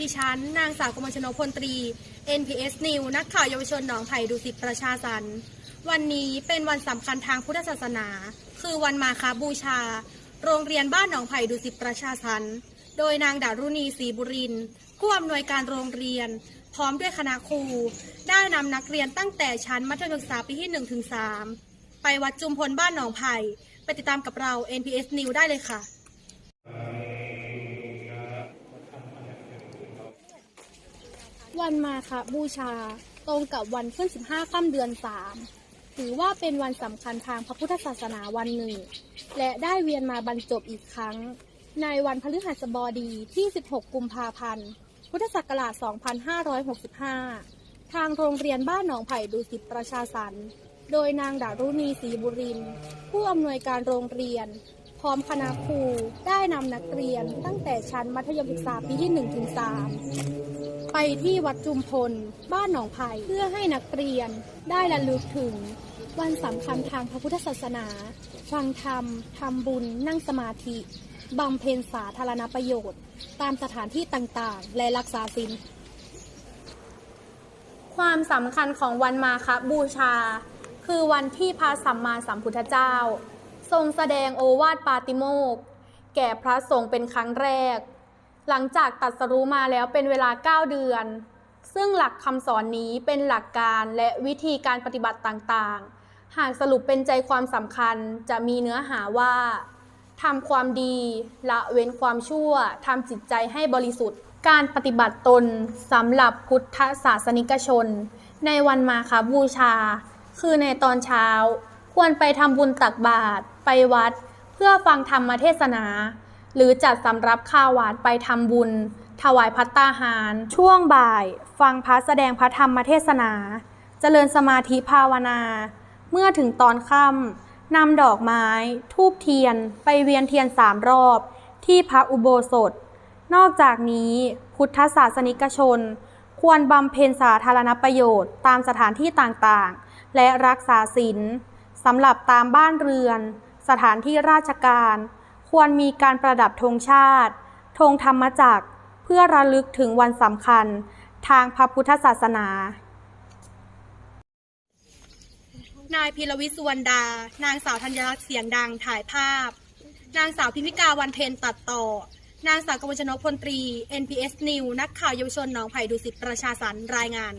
ดิฉัน นางสาวกมลชนพลตรี NPS New นักข่าวเยาวชนหนองไผ่ดุสิตประชาสัน วันนี้เป็นวันสำคัญทางพุทธศาสนา คือวันมาคาบูชา โรงเรียนบ้านหนองไผ่ดุสิตประชาสัน โดยนางดารุณีศรีบุรินผู้อำนวยการโรงเรียน พร้อมด้วยคณะครู ได้นำนักเรียนตั้งแต่ชั้นมัธยมศึกษาปีที่1ถึง3ไปวัดจุมพลบ้านหนองไผ่ไปติดตามกับเรา NPS New ได้เลยค่ะ วันมาคบูชา ตรงกับวันขึ้น 15ค่ำเดือน 3 ถือว่าเป็นวันสำคัญทางพระพุทธศาสนาวันหนึ่ง และได้เวียนมาบรรจบอีกครั้ง ในวันพฤหัสบดีที่ 16 กุมภาพันธ์ พุทธศักราช 2565 ทางโรงเรียนบ้านหนองไผ่ดุสิตประชาสรรโดยนางดารุณีศรีบุรินผู้อำนวยการโรงเรียน ร้อมคณะครูได้นำนักเรียนตั้งแต่ชั้นมัธยมศึกษาปีที่1ถึง3ไปที่วัดจุมพล บ้านหนองไผ่เพื่อให้นักเรียนได้ระลึกถึง วันสำคัญทางพระพุทธศาสนา ฟังธรรมทำบุญ นั่งสมาธิบำเพ็ญสาธารณประโยชน์ ตามสถานที่ต่างๆ และรักษาศีลความสำคัญของวันมาคบูชา คือวันที่พระสัมมาสัมพุทธเจ้า ทรงแสดงโอวาทปาติโมกแก่พระสงฆ์เป็นครั้งแรก หลังจากตัดสรู้มาแล้วเป็นเวลา 9 เดือน ซึ่งหลักคำสอนนี้เป็นหลักการและวิธีการปฏิบัติต่างๆ หากสรุปเป็นใจความสำคัญจะมีเนื้อหาว่าทำความดีละเว้นความชั่วทำจิตใจให้บริสุทธิ์ การปฏิบัติตนสำหรับพุทธศาสนิกชน ในวันมาคบูชา คือในตอนเช้า ควรไปทำบุญตักบาตรไปวัด เพื่อฟังธรรมเทศนา หรือจัดสำรับข้าวหวานไปทำบุญ ถวายพัตตาหาร ช่วงบ่าย ฟังพระแสดงพระธรรมเทศนา เจริญสมาธิภาวนา เมื่อถึงตอนค่ำนำดอกไม้ ทูบเทียน ไปเวียนเทียนสามรอบ ที่พระอุโบสถ นอกจากนี้พุทธศาสนิกชน ควรบำเพ็ญสาธารณประโยชน์ตามสถานที่ต่างๆ และรักษาศีล สำหรับตามบ้านเรือน สถานที่ราชการ ควรมีการประดับธงชาติธงธรรมจักร เพื่อระลึกถึงวันสำคัญ ทางพระพุทธศาสนา นายพีรวิสุวรรณดา นางสาวธัญรักษ์เสียงดังถ่ายภาพ นางสาวพิมพิกาวันเพ็ญตัดต่อ นางสาวกมลชนกพลตรี NPS New นักข่าวเยาวชนหนองไผ่ดุสิตประชาสันรายงาน